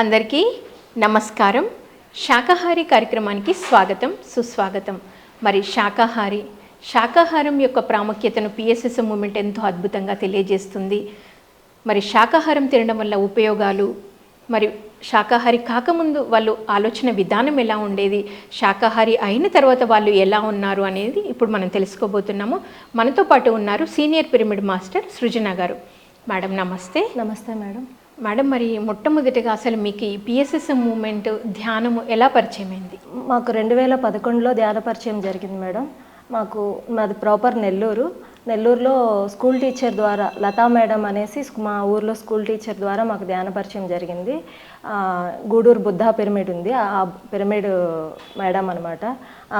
అందరికీ నమస్కారం. శాకాహారి కార్యక్రమానికి స్వాగతం సుస్వాగతం. మరి శాకాహారి శాకాహారం యొక్క ప్రాముఖ్యతను పిఎస్ఎస్ మూమెంట్ ఎంతో అద్భుతంగా తెలియజేస్తుంది. మరి శాకాహారం తినడం వల్ల ఉపయోగాలు మరి శాకాహారి కాకముందు వాళ్ళు ఆలోచన విధానం ఎలా ఉండేది శాకాహారి అయిన తర్వాత వాళ్ళు ఎలా ఉన్నారు అనేది ఇప్పుడు మనం తెలుసుకోబోతున్నాము. మనతో పాటు ఉన్నారు సీనియర్ పిరమిడ్ మాస్టర్ సృజన గారు. మేడం నమస్తే. నమస్తే మేడం. మేడం మరి మొట్టమొదటిగా అసలు మీకు ఈ పిఎస్ఎస్ మూమెంట్ ధ్యానము ఎలా పరిచయం అయింది మాకు రెండు వేల పదకొండులో ధ్యాన పరిచయం జరిగింది మేడం. మాకు మాది ప్రాపర్ నెల్లూరు. నెల్లూరులో స్కూల్ టీచర్ ద్వారా లతా మేడం అనేసి మా ఊర్లో స్కూల్ టీచర్ ద్వారా మాకు ధ్యాన పరిచయం జరిగింది. గూడూరు బుద్ధా పిరమిడ్ ఉంది. ఆ పిరమిడ్ మేడం అనమాట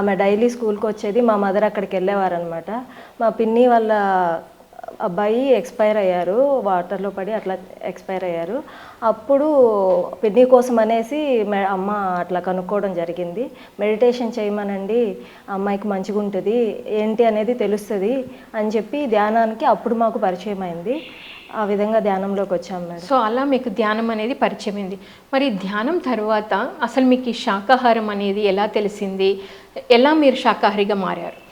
ఆమె డైలీ స్కూల్కి వచ్చేది మా మదర్ అక్కడికి వెళ్ళేవారనమాట మా పిన్ని వాళ్ళ అబ్బాయి ఎక్స్పైర్ అయ్యారు వాటర్లో పడి అట్లా ఎక్స్పైర్ అయ్యారు. అప్పుడు పిన్ని కోసం అనేసి అమ్మ అట్లా కనుక్కోవడం జరిగింది. మెడిటేషన్ చేయమనండి అమ్మాయికి మంచిగా ఉంటుంది ఏంటి అనేది తెలుస్తుంది అని చెప్పి ధ్యానానికి అప్పుడు మాకు పరిచయం అయింది. ఆ విధంగా ధ్యానంలోకి వచ్చాం మేడం. సో అలా మీకు ధ్యానం అనేది పరిచయం అయింది మరి ధ్యానం తర్వాత అసలు మీకు ఈ శాకాహారం అనేది ఎలా తెలిసింది? ఎలా మీరు శాకాహారిగా మారారు?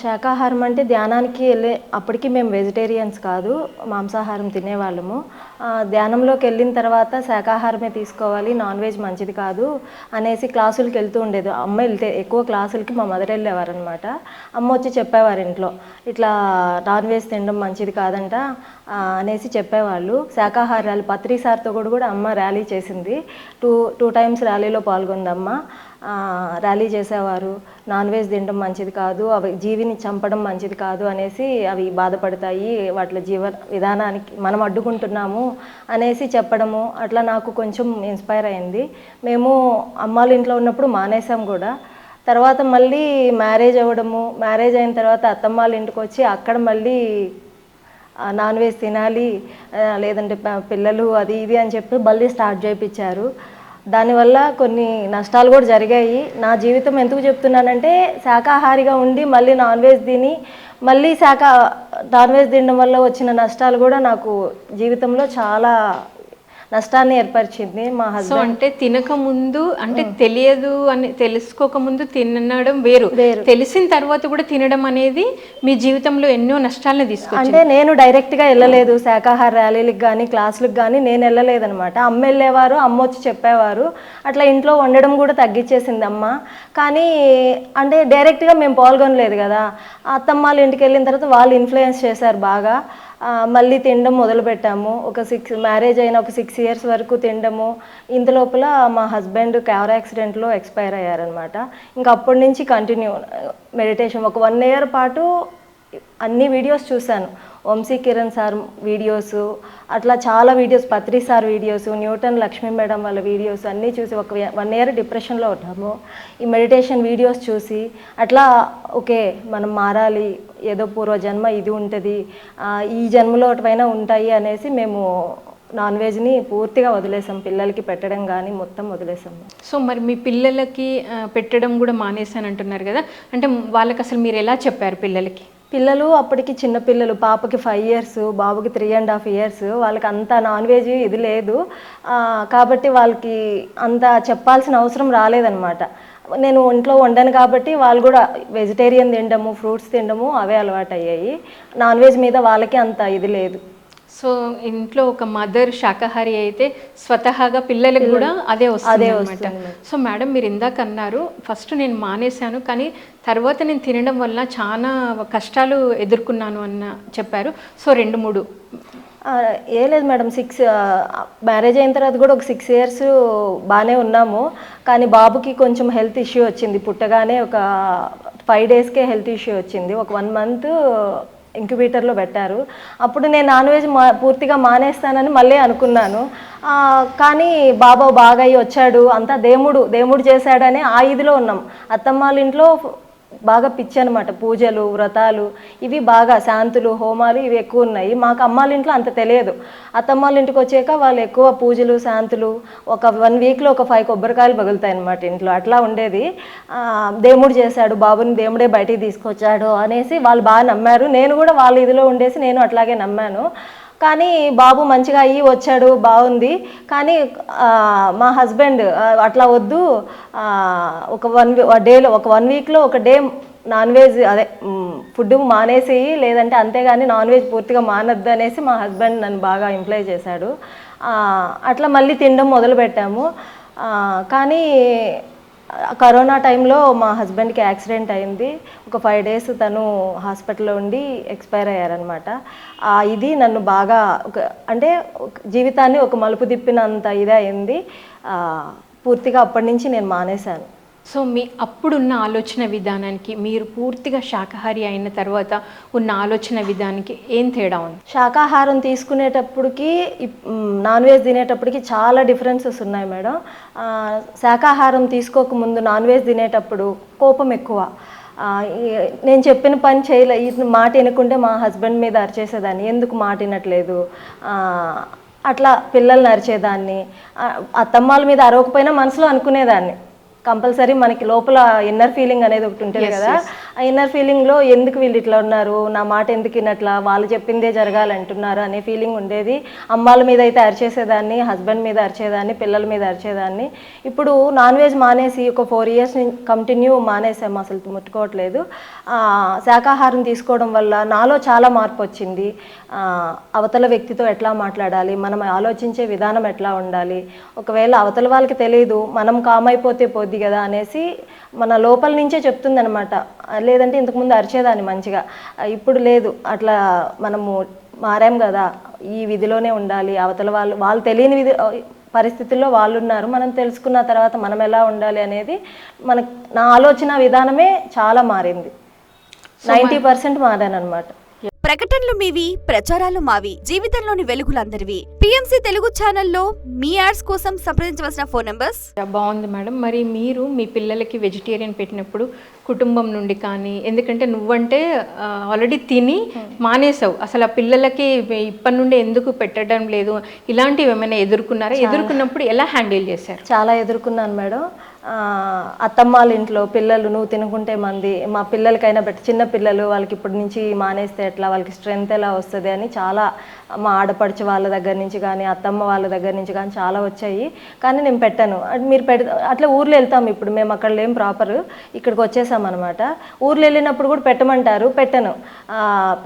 శాకాహారం అంటే ధ్యానానికి వెళ్ళే అప్పటికి మేము వెజిటేరియన్స్ కాదు మాంసాహారం తినేవాళ్ళము. ధ్యానంలోకి వెళ్ళిన తర్వాత శాకాహారమే తీసుకోవాలి నాన్ వెజ్ మంచిది కాదు అనేసి క్లాసులకి వెళ్తూ ఉండేది. అమ్మ వెళ్తే ఎక్కువ క్లాసులకి మా మదర్ వెళ్ళేవారనమాట. అమ్మ వచ్చి చెప్పేవారు ఇంట్లో ఇట్లా నాన్ వెజ్ తినడం మంచిది కాదంట అనేసి చెప్పేవాళ్ళు. శాకాహారాలు పత్రి సార్తో కూడా కూడా అమ్మ ర్యాలీ చేసింది. టూ టూ టైమ్స్ ర్యాలీలో పాల్గొందమ్మ ర్యాలీ చేసేవారు. నాన్ వెజ్ తినడం మంచిది కాదు అవి జీవిని చంపడం మంచిది కాదు అనేసి అవి బాధపడతాయి. వాటి జీవ విధానానికి మనం అడ్డుకుంటున్నాము అనేసి చెప్పడము అట్లా నాకు కొంచెం ఇన్స్పైర్ అయింది. మేము అమ్మాళ్ళ ఇంట్లో ఉన్నప్పుడు మానేసాం కూడా. తర్వాత మళ్ళీ మ్యారేజ్ అవ్వడము మ్యారేజ్ అయిన తర్వాత అత్తమ్మాళ్ళ ఇంటికి వచ్చి అక్కడ మళ్ళీ నాన్ వెజ్ తినాలి లేదంటే పిల్లలు అది ఇది అని చెప్పి మళ్ళీ స్టార్ట్ చేయించారు దానివల్ల కొన్ని నష్టాలు కూడా జరిగాయి. నా జీవితం ఎందుకు చెప్తున్నానంటే శాకాహారిగా ఉండి మళ్ళీ నాన్ వెజ్ తిని మళ్ళీ శాఖ నాన్ వెజ్ తినడం వల్ల వచ్చిన నష్టాలు కూడా నాకు జీవితంలో చాలా నష్టాన్ని ఏర్పరిచింది మా సో హస్బెండ్ అంటే తినక ముందు అంటే తెలియదు అని తెలుసుకోక ముందు తినడం వేరు. వేరు. తెలిసిన తర్వాత కూడా తినడం అనేది మీ జీవితంలో ఎన్నో నష్టాలను తీసుకొచ్చింది. అంటే నేను డైరెక్ట్గా వెళ్ళలేదు. శాకాహార ర్యాలీలకు కానీ క్లాసులకు కానీ నేను వెళ్ళలేదనమాట అమ్మ వెళ్ళేవారు అమ్మ వచ్చి చెప్పేవారు. అట్లా ఇంట్లో వండడం కూడా తగ్గించేసింది అమ్మ. కానీ అంటే డైరెక్ట్గా మేము పాల్గొనలేదు కదా. అత్తమ్మ వాళ్ళ ఇంటికి వెళ్ళిన తర్వాత వాళ్ళు ఇన్ఫ్లుయెన్స్ చేశారు బాగా. మళ్ళీ తినడం మొదలుపెట్టాము. ఒక సిక్స్ మ్యారేజ్ అయిన ఒక సిక్స్ ఇయర్స్ వరకు తినడము. ఇంత లోపల మా హస్బెండ్ కార్ యాక్సిడెంట్లో ఎక్స్పైర్ అయ్యారనమాట ఇంకా అప్పటి నుంచి కంటిన్యూ మెడిటేషన్ ఒక వన్ ఇయర్ పాటు అన్ని వీడియోస్ చూశాను. వంశీ కిరణ్ సార్ వీడియోస్ అట్లా చాలా videos Patri sir videos Newton Lakshmi madam వాళ్ళ వీడియోస్ అన్నీ చూసి ఒక వన్ ఇయర్ డిప్రెషన్లో ఉన్నాము ఈ మెడిటేషన్ వీడియోస్ చూసి అట్లా ఓకే మనం మారాలి ఏదో పూర్వజన్మ ఇది ఉంటుంది ఈ జన్మలో ఒకటిపైన ఉంటాయి అనేసి మేము నాన్ వెజ్ని పూర్తిగా వదిలేసాం. పిల్లలకి పెట్టడం కానీ మొత్తం వదిలేసాం. సో మరి మీ పిల్లలకి పెట్టడం కూడా మానేసాను అంటున్నారు కదా. అంటే వాళ్ళకి అసలు మీరు ఎలా చెప్పారు పిల్లలకి? పిల్లలు అప్పటికి చిన్న పిల్లలు పాపకి ఫైవ్ ఇయర్స్ బాబుకి త్రీ అండ్ హాఫ్ ఇయర్స్ వాళ్ళకి అంత నాన్ వెజ్ ఇది లేదు. కాబట్టి వాళ్ళకి అంత చెప్పాల్సిన అవసరం రాలేదన్నమాట. నేను ఒంట్లో వండాను కాబట్టి వాళ్ళు కూడా వెజిటేరియన్ తినడము ఫ్రూట్స్ తినడము అవే అలవాటు అయ్యాయి నాన్ వెజ్ మీద వాళ్ళకి అంత ఇది లేదు. సో ఇంట్లో ఒక మదర్ శాకాహారి అయితే స్వతహాగా పిల్లలకు కూడా అదే వస్తుంది అనమాట సో మేడం మీరు ఇందాక అన్నారు ఫస్ట్ నేను మానేశాను కానీ తర్వాత నేను తినడం వల్ల చాలా కష్టాలు ఎదుర్కొన్నాను అన్న చెప్పారు. సో రెండు మూడు. ఏ లేదు మేడం సిక్స్ మ్యారేజ్ అయిన తర్వాత కూడా ఒక సిక్స్ ఇయర్స్ బాగానే ఉన్నాము. కానీ బాబుకి కొంచెం హెల్త్ ఇష్యూ వచ్చింది. పుట్టగానే ఒక ఫైవ్ డేస్కే హెల్త్ ఇష్యూ వచ్చింది. ఒక వన్ మంత్ ఇంక్యుబేటర్లో పెట్టారు. అప్పుడు నేను నాన్ వెజ్ మా పూర్తిగా మానేస్తానని మళ్ళీ అనుకున్నాను. కానీ బాబా బాగా వచ్చాడు. అంతా దేవుడు దేవుడు చేశాడని ఆ ఇదిలో ఉన్నాం. అత్తమ్మ వాళ్ళ ఇంట్లో బాగా పిచ్చి అనమాట పూజలు వ్రతాలు ఇవి బాగా శాంతులు హోమాలు ఇవి ఎక్కువ ఉన్నాయి. మాకు అమ్మాళ్ళ ఇంట్లో అంత తెలియదు. అత్తమ్మాళ్ళ ఇంటికి వచ్చాక వాళ్ళు ఎక్కువ పూజలు శాంతులు ఒక వన్ వీక్లో ఒక ఫైవ్ కొబ్బరికాయలు పగులుతాయి అనమాట ఇంట్లో. అట్లా ఉండేది. దేముడు దేవుడు చేశాడు బాబుని దేవుడే బయటికి తీసుకొచ్చాడు అనేసి వాళ్ళు బాగా నమ్మారు. నేను కూడా వాళ్ళ ఇదిలో ఉండేసి నేను అట్లాగే నమ్మాను. కానీ బాబు మంచిగా అయ్యి వచ్చాడు బాగుంది. కానీ మా హస్బెండ్ అట్లా వద్దు. ఒక వన్ డేలో ఒక వన్ వీక్లో ఒక డే నాన్ వెజ్ అదే ఫుడ్ మానేసి లేదంటే అంతేగాని నాన్ వెజ్ పూర్తిగా మానద్దు అనేసి మా హస్బెండ్ నన్ను బాగా ఇంప్లై చేశాడు. అట్లా మళ్ళీ తినడం మొదలుపెట్టాము. కానీ కరోనా టైంలో మా హస్బెండ్కి యాక్సిడెంట్ అయింది. ఒక ఫైవ్ డేస్ తను హాస్పిటల్లో ఉండి ఎక్స్పైర్ అయ్యారనమాట ఇది నన్ను బాగా ఒక అంటే జీవితాన్ని ఒక మలుపు తిప్పినంత ఇదే అయింది. పూర్తిగా అప్పటి నుంచి నేను మానేశాను. సో మీ అప్పుడున్న ఆలోచన విధానానికి మీరు పూర్తిగా శాకాహారి అయిన తర్వాత ఉన్న ఆలోచన విధానానికి ఏం తేడా ఉంది? శాకాహారం తీసుకునేటప్పటికి నాన్ వెజ్ తినేటప్పటికి చాలా డిఫరెన్సెస్ ఉన్నాయి మేడం. శాకాహారం తీసుకోకముందు నాన్ వెజ్ తినేటప్పుడు కోపం ఎక్కువ. నేను చెప్పిన పని చేయలే మాట వినకుంటే మా హస్బెండ్ మీద అరిచేసేదాన్ని. ఎందుకు మాట వినట్లేదు? అట్లా పిల్లల్ని అరిచేదాన్ని. అత్తమ్మాల మీద అరవకపోయినా మనసులో అనుకునేదాన్ని. కంపల్సరీ మనకి లోపల ఇన్నర్ ఫీలింగ్ అనేది ఒకటి ఉంటుంది కదా. ఇన్నర్ ఫీలింగ్లో ఎందుకు వీళ్ళు ఇట్లా ఉన్నారు? నా మాట ఎందుకు ఇన్నట్లా వాళ్ళు చెప్పిందే జరగాలంటున్నారు అనే ఫీలింగ్ ఉండేది. అమ్మాల మీద అయితే అరిచేసేదాన్ని హస్బెండ్ మీద అరిచేదాన్ని పిల్లల మీద అరిచేదాన్ని. ఇప్పుడు నాన్ వెజ్ మానేసి ఒక ఫోర్ ఇయర్స్ కంటిన్యూ మానేసాము అసలు ముట్టుకోవట్లేదు. శాకాహారం తీసుకోవడం వల్ల నాలో చాలా మార్పు వచ్చింది. అవతల వ్యక్తితో ఎట్లా మాట్లాడాలి? మనం ఆలోచించే విధానం ఎట్లా ఉండాలి? ఒకవేళ అవతల వాళ్ళకి తెలియదు మనం కామ్ అయిపోతే పోద్ది కదా అనేసి మన లోపల నుంచే చెప్తుందనమాట లేదంటే ఇంతకుముందు అరిచేదాన్ని మంచిగా. ఇప్పుడు లేదు. అట్లా మనము మారాం కదా. ఈ విధిలోనే ఉండాలి. అవతల వాళ్ళు వాళ్ళు తెలియని విధి పరిస్థితుల్లో వాళ్ళు ఉన్నారు మనం తెలుసుకున్న తర్వాత మనం ఎలా ఉండాలి అనేది మన నా ఆలోచన విధానమే చాలా మారింది. నైంటీ పర్సెంట్ మారాను అనమాట ప్రకటనలు మీవి ప్రచారాలు మావి జీవితంలోని వెలుగులందరివి. పిఎంసి తెలుగు ఛానల్లో మీ యాడ్స్ కోసం సంప్రదించవలసిన ఫోన్ నంబర్స్? బాగుంది మేడం. మరి మీరు మీ పిల్లలకి వెజిటేరియన్ పెట్టినప్పుడు కుటుంబం నుండి కానీ ఎందుకంటే నువ్వంటే ఆల్రెడీ తిని మానేసావు. అసలు ఆ పిల్లలకి ఇప్పటి నుండి ఎందుకు పెట్టడం లేదు? ఇలాంటివి ఏమైనా ఎదుర్కొన్నారా? ఎదుర్కొన్నప్పుడు ఎలా హ్యాండిల్ చేశారు? చాలా ఎదుర్కొన్నాను మేడం. అత్తమ్మాల అత్తమ్మ వాళ్ళ ఇంట్లో పిల్లలు నువ్వు తినుకుంటే మంది మా పిల్లలకైనా పెట్టి చిన్న పిల్లలు వాళ్ళకి ఇప్పటి నుంచి మానేస్తే ఎట్లా వాళ్ళకి స్ట్రెంగ్త్ ఎలా వస్తుంది అని చాలా మా ఆడపడుచు వాళ్ళ దగ్గర నుంచి కానీ అత్తమ్మ వాళ్ళ దగ్గర నుంచి కానీ చాలా వచ్చాయి. కానీ నేను పెట్టాను. మీరు పెడ అట్లా ఊర్లో వెళ్తాం ఇప్పుడు మేము అక్కడ లేం ప్రాపర్ ఇక్కడికి వచ్చేసాం అనమాట ఊర్లో వెళ్ళినప్పుడు కూడా పెట్టమంటారు పెట్టను.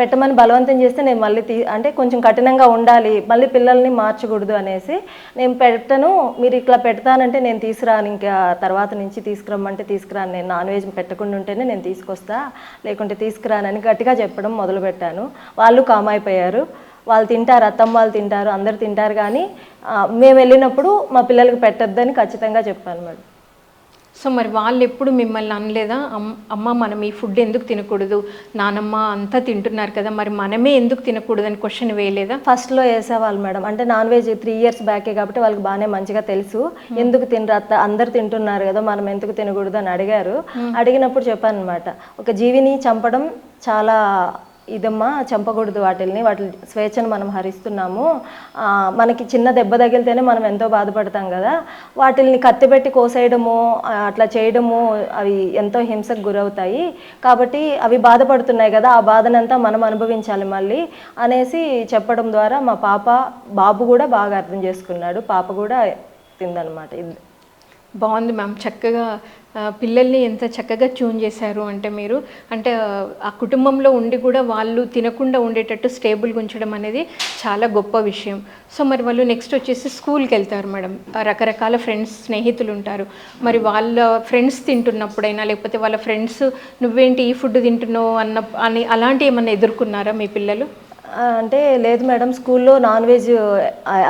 పెట్టమని బలవంతం చేస్తే నేను మళ్ళీ తీ అంటే కొంచెం కఠినంగా ఉండాలి మళ్ళీ పిల్లల్ని మార్చకూడదు అనేసి నేను పెట్టను. మీరు ఇట్లా పెడతానంటే నేను తీసుకురాను ఇంకా తర్వాత నుంచి తీసుకురమ్మంటే తీసుకురాను నేను నాన్ వెజ్ పెట్టకుండా ఉంటేనే నేను తీసుకొస్తా లేకుంటే తీసుకురానని గట్టిగా చెప్పడం మొదలుపెట్టాను. వాళ్ళు కామ్ అయిపోయారు. వాళ్ళు తింటారు అత్తమ్మ వాళ్ళు తింటారు అందరు తింటారు కానీ మేము వెళ్ళినప్పుడు మా పిల్లలకి పెట్టొద్దని ఖచ్చితంగా చెప్పాను మేడం. సో మరి వాళ్ళు ఎప్పుడు మిమ్మల్ని అనలేదా? అమ్- అమ్మ మనం ఈ ఫుడ్ ఎందుకు తినకూడదు? నానమ్మ అంతా తింటున్నారు కదా మరి మనమే ఎందుకు తినకూడదు అని క్వశ్చన్ వేయలేదా? ఫస్ట్లో వేసేవాళ్ళు మేడం. అంటే నాన్ వెజ్ త్రీ ఇయర్స్ బ్యాకే కాబట్టి వాళ్ళకి బాగానే మంచిగా తెలుసు. ఎందుకు తినరు? అందరు తింటున్నారు కదా మనం ఎందుకు తినకూడదు అని అడిగారు. అడిగినప్పుడు చెప్పాను అనమాట ఒక జీవిని చంపడం చాలా ఇదమ్మా చంపకూడదు వాటిల్ని వాటి స్వేచ్ఛను మనం హరిస్తున్నాము. మనకి చిన్న దెబ్బ తగిలితేనే మనం ఎంతో బాధపడతాం కదా. వాటిల్ని కత్తిపెట్టి కోసేయడము అట్లా చేయడము అవి ఎంతో హింసకు గురవుతాయి. కాబట్టి అవి బాధపడుతున్నాయి కదా ఆ బాధనంతా మనం అనుభవించాలి మళ్ళీ అనేసి చెప్పడం ద్వారా మా పాప బాబు కూడా బాగా అర్థం చేసుకున్నాడు. పాప కూడా తిందనమాట. ఇది బాగుంది మ్యామ్. చక్కగా పిల్లల్ని ఎంత చక్కగా ట్యూన్ చేశారు అంటే మీరు అంటే ఆ, కుటుంబంలో ఉండి కూడా వాళ్ళు తినకుండా ఉండేటట్టు స్టేబుల్గా ఉంచడం అనేది చాలా గొప్ప విషయం. సో మరి వాళ్ళు నెక్స్ట్ వచ్చేసి స్కూల్కి వెళ్తారు మేడం. రకరకాల ఫ్రెండ్స్ స్నేహితులు ఉంటారు. మరి వాళ్ళ ఫ్రెండ్స్ తింటున్నప్పుడైనా లేకపోతే వాళ్ళ ఫ్రెండ్స్ నువ్వేంటి ఈ ఫుడ్ తింటున్నావు అన్న అని అలాంటి ఏమన్నా ఎదుర్కొన్నారా మీ పిల్లలు? అంటే లేదు మేడం స్కూల్లో నాన్ వెజ్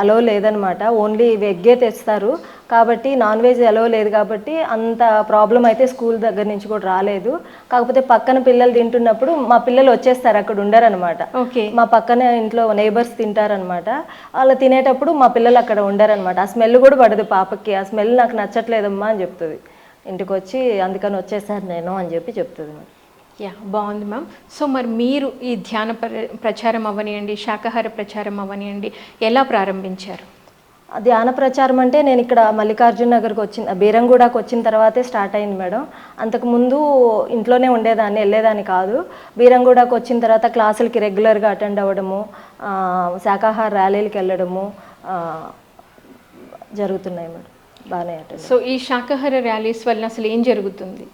అలో లేదనమాట. ఓన్లీ వెగ్గే తెస్తారు. కాబట్టి నాన్ వెజ్ అలో లేదు కాబట్టి అంత ప్రాబ్లం అయితే స్కూల్ దగ్గర నుంచి కూడా రాలేదు. కాకపోతే పక్కన పిల్లలు తింటున్నప్పుడు మా పిల్లలు వచ్చేస్తారు అక్కడ ఉండరనమాట. ఓకే. మా పక్కన ఇంట్లో నైబర్స్ తింటారనమాట. వాళ్ళు తినేటప్పుడు మా పిల్లలు అక్కడ ఉండరనమాట. ఆ స్మెల్ కూడా పడదు పాపకి. ఆ స్మెల్ నాకు నచ్చట్లేదమ్మా అని చెప్తుంది. ఇంటికి వచ్చి అందుకని వచ్చేసాను నేను అని చెప్పి చెప్తుంది యా బాగుంది మ్యామ్ సో మరి మీరు ఈ ధ్యాన ప్ర- ప్రచారం అవనియండి శాకాహార ప్రచారం అవనియండి ఎలా ప్రారంభించారు? ధ్యాన ప్రచారం అంటే నేను ఇక్కడ మల్లికార్జున నగర్కి వచ్చిన బీరంగూడకు వచ్చిన తర్వాతే స్టార్ట్ అయింది మేడం. అంతకుముందు ఇంట్లోనే ఉండేదాన్ని వెళ్ళేదాన్ని కాదు. బీరంగూడకు వచ్చిన తర్వాత క్లాసులకి రెగ్యులర్గా అటెండ్ అవ్వడము శాకాహార ర్యాలీలకు వెళ్ళడము జరుగుతున్నాయి మేడం. బాగానే సో ఈ శాకాహార ర్యాలీస్ వల్ల అసలు ఏం జరుగుతుంది?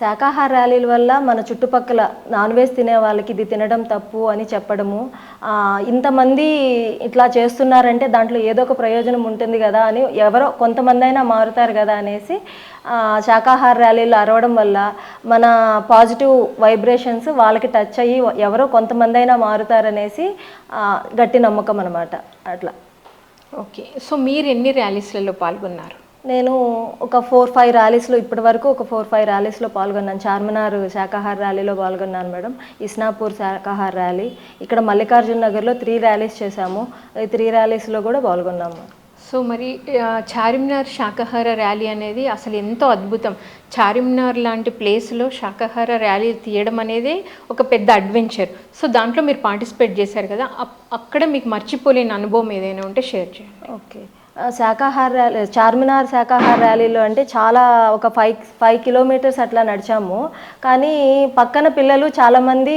శాకాహార ర్యాలీల వల్ల మన చుట్టుపక్కల నాన్ వెజ్ తినే వాళ్ళకి ఇది తినడం తప్పు అని చెప్పడము. ఇంతమంది ఇట్లా చేస్తున్నారంటే దాంట్లో ఏదో ఒక ప్రయోజనం ఉంటుంది కదా అని ఎవరో కొంతమంది అయినా మారుతారు కదా అనేసి శాకాహార ర్యాలీలు అరవడం వల్ల మన పాజిటివ్ వైబ్రేషన్స్ వాళ్ళకి టచ్ అయ్యి ఎవరో కొంతమంది అయినా మారుతారనేసి గట్టి నమ్మకం అనమాట అట్లా. ఓకే. సో మీరు ఎన్ని ర్యాలీస్లలో పాల్గొన్నారు? నేను ఒక ఫోర్ ఫైవ్ ర్యాలీస్లో ఇప్పటి వరకు ఒక ఫోర్ ఫైవ్ ర్యాలీస్లో పాల్గొన్నాను. చార్మినార్ శాకాహార ర్యాలీలో పాల్గొన్నాను మేడం. ఇస్నాపూర్ శాకాహార ర్యాలీ. ఇక్కడ మల్లికార్జున నగర్లో త్రీ ర్యాలీస్ చేశాము. ఈ త్రీ ర్యాలీస్లో కూడా పాల్గొన్నాము. సో మరి చార్మినార్ శాకాహార ర్యాలీ అనేది అసలు ఎంతో అద్భుతం. చార్మినార్ లాంటి ప్లేస్లో శాకాహార ర్యాలీ తీయడం అనేది ఒక పెద్ద అడ్వెంచర్. సో దాంట్లో మీరు పార్టిసిపేట్ చేశారు కదా అక్కడ మీకు మర్చిపోలేని అనుభవం ఏదైనా ఉంటే షేర్ చేయండి. ఓకే. శాఖాహార శాకాహార ర్యాలీ చార్మినార్ శాకాహార ర్యాలీలో అంటే చాలా ఒక ఫైవ్ ఫైవ్ కిలోమీటర్స్ అట్లా నడిచాము. కానీ పక్కన పిల్లలు చాలామంది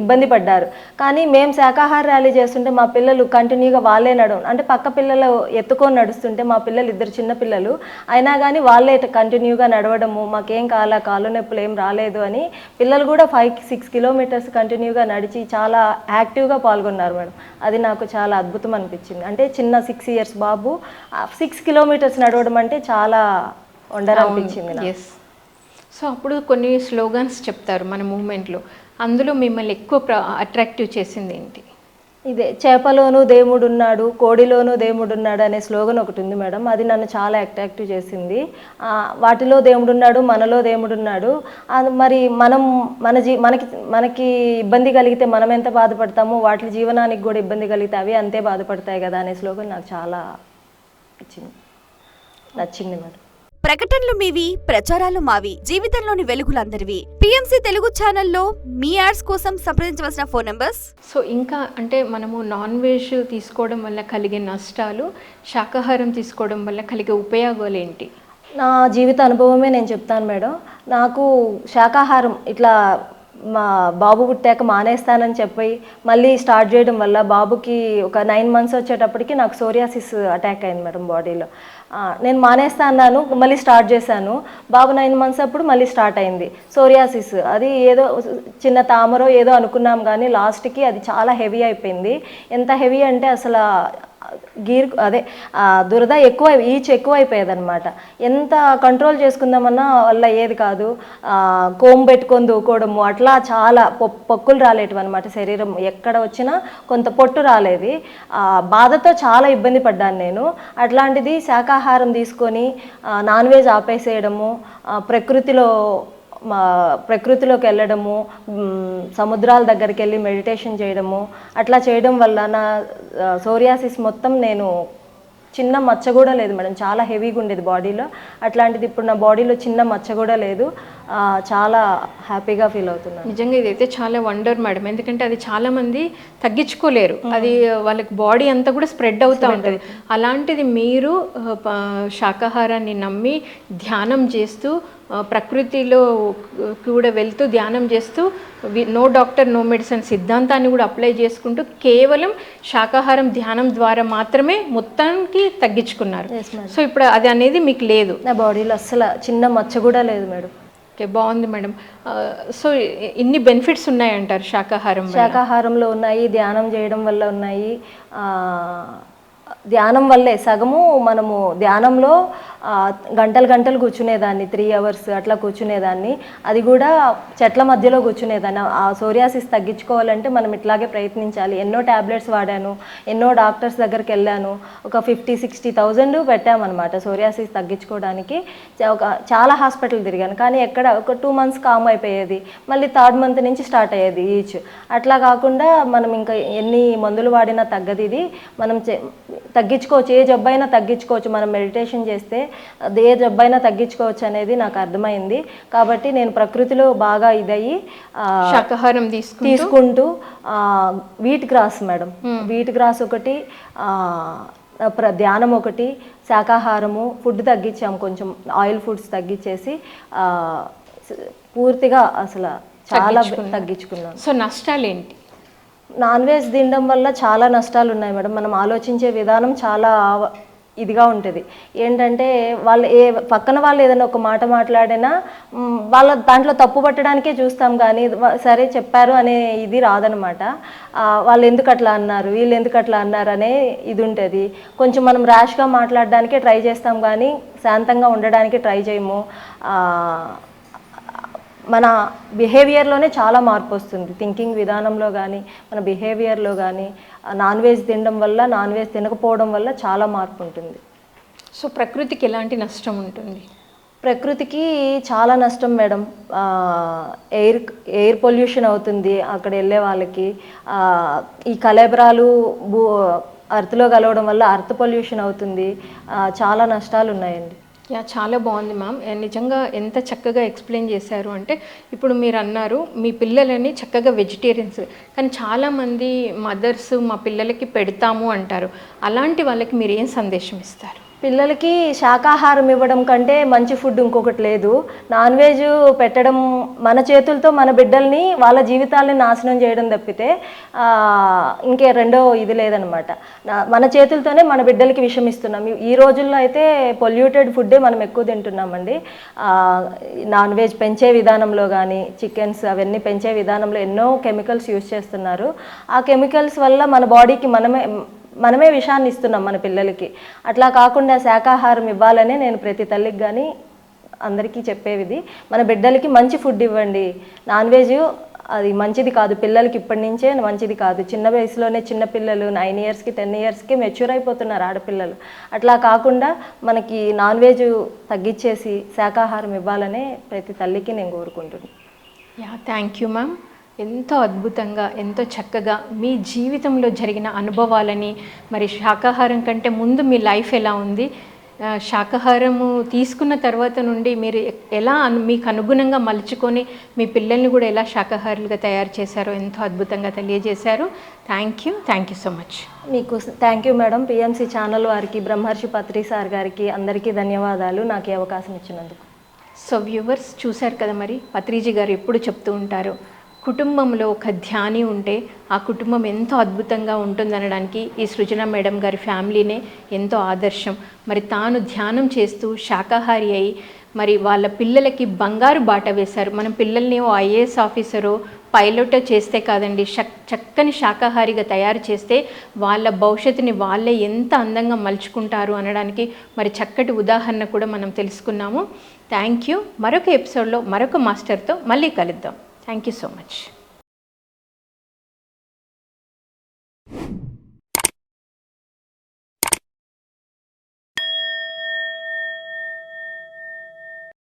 ఇబ్బంది పడ్డారు. కానీ మేము శాకాహార ర్యాలీ చేస్తుంటే మా పిల్లలు కంటిన్యూగా వాళ్ళే నడవం అంటే పక్క పిల్లలు ఎత్తుకొని నడుస్తుంటే మా పిల్లలు ఇద్దరు చిన్న పిల్లలు. అయినా కానీ వాళ్ళే కంటిన్యూగా నడవడము మాకేం కాల కాళ్ళు నొప్పులు ఏం రాలేదు అని పిల్లలు కూడా ఫైవ్ సిక్స్ కిలోమీటర్స్ కంటిన్యూగా నడిచి చాలా యాక్టివ్గా పాల్గొన్నారు మేడం. అది నాకు చాలా అద్భుతం అనిపించింది. అంటే చిన్న సిక్స్ ఇయర్స్ బాబు సిక్స్ కిలోమీటర్స్ నడవడం అంటే చాలా నాకు. ఎస్ సో అప్పుడు కొన్ని స్లోగన్స్ చెప్తారు మన మూమెంట్లో అందులో మిమ్మల్ని ఎక్కువ అట్రాక్టివ్ చేసింది ఏంటి? ఇదే చేపలోను దేవుడున్నాడు కోడిలోను దేవుడున్నాడు అనే స్లోగన్ ఒకటి ఉంది మేడం. అది నన్ను చాలా అట్రాక్టివ్ చేసింది. వాటిలో దేవుడున్నాడు మనలో దేవుడున్నాడు మరి మనం మన జీ మనకి మనకి ఇబ్బంది కలిగితే మనం ఎంత బాధపడతామో వాటి జీవనానికి కూడా ఇబ్బంది కలిగితే అవి అంతే బాధపడతాయి కదా అనే స్లోగన్ నాకు చాలా నచ్చింది మేడం ప్రకటనలు మీవి ప్రచారాలు మావి జీవితంలోని వెలుగులందరివి. పిఎంసి తెలుగు ఛానల్లో మీ యాడ్స్ కోసం సంప్రదించవలసిన ఫోన్ నంబర్స్? సో ఇంకా అంటే మనము నాన్ వెజ్ తీసుకోవడం వల్ల కలిగే నష్టాలు శాకాహారం తీసుకోవడం వల్ల కలిగే ఉపయోగాలు ఏంటి? నా జీవిత అనుభవమే నేను చెప్తాను మేడం. నాకు శాకాహారం ఇట్లా మా బాబు పుట్టాక మానేస్తానని చెప్పి మళ్ళీ స్టార్ట్ చేయడం వల్ల బాబుకి ఒక నైన్ మంత్స్ వచ్చేటప్పటికి నాకు సోరియాసిస్ అటాక్ అయింది మేడం బాడీలో నేను మానేస్తా అన్నాను మళ్ళీ స్టార్ట్ చేశాను. బాబు నైన్ మంత్స్ అప్పుడు మళ్ళీ స్టార్ట్ అయింది. సోరియాసిస్ అది ఏదో చిన్న తామరో ఏదో అనుకున్నాం కానీ లాస్ట్కి అది చాలా హెవీ అయిపోయింది. ఎంత హెవీ అంటే అసలు గీర్ అదే దురద ఎక్కువ ఈచ్ ఎక్కువ ఎంత కంట్రోల్ చేసుకుందామన్నా వల్ల ఏది కాదు. ఆ, కోమ్ పెట్టుకొని దూకోవడము అట్లా చాలా పొక్కులు రాలేటివి అనమాట శరీరం. ఎక్కడ వచ్చినా కొంత పొట్టు రాలేది. బాధతో చాలా ఇబ్బంది పడ్డాను నేను. అట్లాంటిది శాకాహారం తీసుకొని నాన్ వెజ్ ఆపేసేయడము ప్రకృతిలో మా ప్రకృతిలోకి వెళ్ళడము సముద్రాల దగ్గరికి వెళ్ళి మెడిటేషన్ చేయడము అట్లా చేయడం వల్ల నా సోరియాసిస్ మొత్తం నేను చిన్న మచ్చ కూడా లేదు మేడం. చాలా హెవీగా ఉండేది బాడీలో. అట్లాంటిది ఇప్పుడు నా బాడీలో చిన్న మచ్చ కూడా లేదు. చాలా హ్యాపీగా ఫీల్ అవుతున్నాను. నిజంగా ఇదైతే చాలా వండర్ మేడం. ఎందుకంటే అది చాలా మంది తగ్గించుకోలేరు. అది వాళ్ళకి బాడీ అంతా కూడా స్ప్రెడ్ అవుతూ ఉంటుంది. అలాంటిది మీరు శాకాహారాన్ని నమ్మి ధ్యానం చేస్తూ ప్రకృతిలో కూడా వెళ్తూ ధ్యానం చేస్తూ నో డాక్టర్ నో మెడిసిన్ సిద్ధాంతాన్ని కూడా అప్లై చేసుకుంటూ కేవలం శాకాహారం ధ్యానం ద్వారా మాత్రమే మొత్తానికి తగ్గించుకున్నారు. సో ఇప్పుడు అది అనేది మీకు లేదు. నా బాడీలో అస్సలు చిన్న మచ్చ కూడా లేదు మేడం ఓకే బాగుంది మేడం సో ఇన్ని బెనిఫిట్స్ ఉన్నాయంటారు శాకాహారం వల్ల. శాకాహారంలో ఉన్నాయి ధ్యానం చేయడం వల్ల ఉన్నాయి. ధ్యానం వల్లే సగము మనము ధ్యానంలో గంటలు గంటలు కూర్చునేదాన్ని త్రీ అవర్స్ అట్లా కూర్చునేదాన్ని. అది కూడా చెట్ల మధ్యలో కూర్చునేదాన్ని. ఆ సోరియాసిస్ తగ్గించుకోవాలంటే మనం ఇట్లాగే ప్రయత్నించాలి. ఎన్నో ట్యాబ్లెట్స్ వాడాను ఎన్నో డాక్టర్స్ దగ్గరికి వెళ్ళాను. ఒక ఫిఫ్టీ సిక్స్టీ థౌజండ్ పెట్టామన్నమాట సోరియాసిస్ తగ్గించుకోవడానికి. ఒక చాలా హాస్పిటల్ తిరిగాను. కానీ ఎక్కడ ఒక టూ మంత్స్ కామ్ అయిపోయేది. మళ్ళీ థర్డ్ మంత్ నుంచి స్టార్ట్ అయ్యేది ఈచ్. అట్లా కాకుండా మనం ఇంకా ఎన్ని మందులు వాడినా తగ్గదు ఇది మనం చె తగ్గించుకోవచ్చు. ఏ జబ్బైనా తగ్గించుకోవచ్చు. మనం మెడిటేషన్ చేస్తే ఏ జబ్బైనా తగ్గించుకోవచ్చు అనేది నాకు అర్థమైంది. కాబట్టి నేను ప్రకృతిలో బాగా ఇదయ్యి శాకాహారం తీసుకుంటూ? Wheat grass madam. Wheat grass ఒకటి ధ్యానం ఒకటి శాకాహారము ఫుడ్ తగ్గించాము కొంచెం ఆయిల్ ఫుడ్స్ తగ్గించేసి పూర్తిగా అసలు చాలా తగ్గించుకున్నాను. సో నష్టాలు ఏంటి నాన్ వెజ్ తినడం వల్ల చాలా నష్టాలు ఉన్నాయి మేడం. మనం ఆలోచించే విధానం చాలా ఇదిగా ఉంటుంది. ఏంటంటే వాళ్ళు ఏ పక్కన వాళ్ళు ఏదైనా ఒక మాట మాట్లాడినా వాళ్ళ దాంట్లో తప్పు పట్టడానికే చూస్తాం కానీ సరే చెప్పారు అనే ఇది రాదనమాట. వాళ్ళు ఎందుకు అట్లా అన్నారు వీళ్ళు ఎందుకు అట్లా అన్నారు అనే ఇది ఉంటుంది. కొంచెం మనం ర్యాష్గా మాట్లాడడానికే ట్రై చేస్తాం కానీ శాంతంగా ఉండడానికి ట్రై చేయము. మన బిహేవియర్లోనే చాలా మార్పు వస్తుంది. థింకింగ్ విధానంలో కానీ మన బిహేవియర్లో కానీ నాన్ వెజ్ తినడం వల్ల నాన్ వెజ్ తినకపోవడం వల్ల చాలా మార్పు ఉంటుంది. సో ప్రకృతికి ఎలాంటి నష్టం ఉంటుంది? ప్రకృతికి చాలా నష్టం మేడం. ఎయిర్ ఎయిర్ పొల్యూషన్ అవుతుంది అక్కడ వెళ్ళే వాళ్ళకి. ఈ కలేబరాలు భూ అర్త్లో కలవడం వల్ల అర్త్ పొల్యూషన్ అవుతుంది. చాలా నష్టాలు ఉన్నాయండి. యా చాలా బాగుంది మ్యామ్. నిజంగా ఎంత చక్కగా ఎక్స్ప్లెయిన్ చేశారు అంటే ఇప్పుడు మీరు అన్నారు మీ పిల్లలని చక్కగా వెజిటేరియన్స్ కానీ చాలామంది మదర్స్ మా పిల్లలకి పెడతాము అంటారు. అలాంటి వాళ్ళకి మీరు ఏం సందేశం ఇస్తారు? పిల్లలకి శాకాహారం ఇవ్వడం కంటే మంచి ఫుడ్ ఇంకొకటి లేదు. నాన్ వెజ్ పెట్టడం మన చేతులతో మన బిడ్డల్ని వాళ్ళ జీవితాలని నాశనం చేయడం తప్పితే ఇంకే రెండో ఇది లేదనమాట. మన చేతులతోనే మన బిడ్డలకి విషమిస్తున్నాం ఈ- రోజుల్లో అయితే పొల్యూటెడ్ ఫుడ్డే మనం ఎక్కువ తింటున్నామండి. నాన్ వెజ్ పెంచే విధానంలో కానీ చికెన్స్ అవన్నీ పెంచే విధానంలో ఎన్నో కెమికల్స్ యూజ్ చేస్తున్నారు. ఆ కెమికల్స్ వల్ల మన బాడీకి మనమే మనమే విషాన్ని ఇస్తున్నాం మన పిల్లలకి. అట్లా కాకుండా శాకాహారం ఇవ్వాలనే నేను ప్రతి తల్లికి కానీ అందరికీ చెప్పేది మన బిడ్డలకి మంచి ఫుడ్ ఇవ్వండి. నాన్ వెజ్ అది మంచిది కాదు. పిల్లలకి ఇప్పటి నుంచే మంచిది కాదు. చిన్న వయసులోనే చిన్న పిల్లలు నైన్ ఇయర్స్కి టెన్ ఇయర్స్కి మెచ్యూర్ అయిపోతున్నారు ఆడపిల్లలు. అట్లా కాకుండా మనకి నాన్ వెజ్ తగ్గించేసి శాకాహారం ఇవ్వాలనే ప్రతి తల్లికి నేను కోరుకుంటున్నాను యా థ్యాంక్ యూ మ్యామ్ ఎంతో అద్భుతంగా ఎంతో చక్కగా మీ జీవితంలో జరిగిన అనుభవాలని మరి శాకాహారం కంటే ముందు మీ లైఫ్ ఎలా ఉంది? శాకాహారము తీసుకున్న తర్వాత నుండి మీరు ఎలా అను- మీకు అనుగుణంగా మలుచుకొని మీ పిల్లల్ని కూడా ఎలా శాకాహారులుగా తయారు చేశారో ఎంతో అద్భుతంగా తెలియజేశారు. Thank you thank you so much మీకు thank you madam PMC channel వారికి బ్రహ్మర్షి పత్రి సార్ గారికి అందరికీ ధన్యవాదాలు. నాకు ఈ అవకాశం ఇచ్చినందుకు. సో వ్యూవర్స్ చూశారు కదా మరి పత్రిజీ గారు ఎప్పుడు చెప్తూ ఉంటారు కుటుంబంలో ఒక ధ్యాని ఉంటే ఆ కుటుంబం ఎంతో అద్భుతంగా ఉంటుందనడానికి ఈ సృజన మేడం గారి ఫ్యామిలీనే ఎంతో ఆదర్శం. మరి తాను ధ్యానం చేస్తూ శాకాహారి అయి మరి వాళ్ళ పిల్లలకి బంగారు బాట వేశారు. మనం పిల్లల్ని ఓ ఐఏఎస్ ఆఫీసరో పైలట్ చేస్తే కాదండి శక్ చక్కని శాకాహారిగా తయారు చేస్తే వాళ్ళ భవిష్యత్తుని వాళ్ళే ఎంత అందంగా మలుచుకుంటారు అనడానికి మరి చక్కటి ఉదాహరణ కూడా మనం తెలుసుకున్నాము. Thank you. మరొక ఎపిసోడ్లో మరొక మాస్టర్తో మళ్ళీ కలుద్దాం. Thank you so much